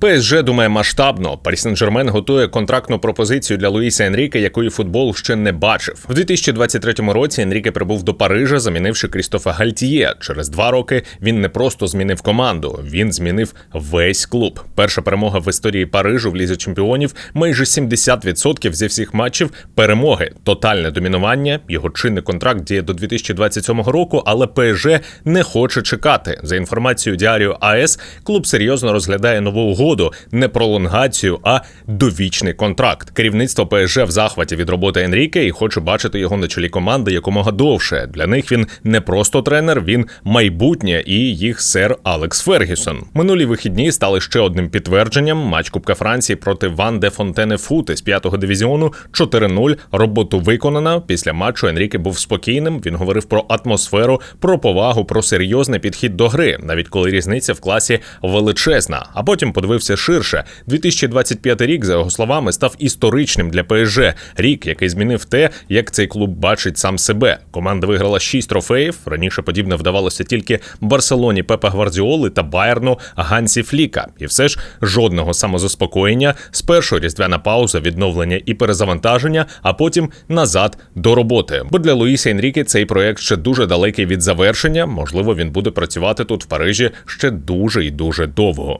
ПСЖ думає масштабно. Парі Сен-Жермен готує контрактну пропозицію для Луїса Енріке, якої футбол ще не бачив. В 2023 році Енріке прибув до Парижа, замінивши Крістофа Гальтіє. Через два роки він не просто змінив команду, він змінив весь клуб. Перша перемога в історії Парижу в лізі чемпіонів. Майже 70% зі всіх матчів перемоги. Тотальне домінування. Його чинний контракт діє до 2027 року, але ПСЖ не хоче чекати. За інформацією Діаріо АЕС, клуб серйозно розглядає нову не пролонгацію, а довічний контракт. Керівництво ПСЖ в захваті від роботи Енріке і хоче бачити його на чолі команди якомога довше. Для них він не просто тренер, він майбутнє і їх сер Алекс Фергюсон. Минулі вихідні стали ще одним підтвердженням. Матч Кубка Франції проти Ван де Фонтене Фути з п'ятого дивізіону 4-0. Роботу виконана. Після матчу Енріке був спокійним. Він говорив про атмосферу, про повагу, про серйозний підхід до гри, навіть коли різниця в класі величезна. А потім подивився ширше. 2025 рік, за його словами, став історичним для ПСЖ. Рік, який змінив те, як цей клуб бачить сам себе. Команда виграла 6 трофеїв. Раніше подібне вдавалося тільки Барселоні Пепа Гвардіоли та Байерну Гансі Фліка. І все ж жодного самозаспокоєння. Спершу різдвяна пауза, відновлення і перезавантаження, а потім назад до роботи. Бо для Луїса Енріке цей проект ще дуже далекий від завершення. Можливо, він буде працювати тут в Парижі ще дуже і дуже довго.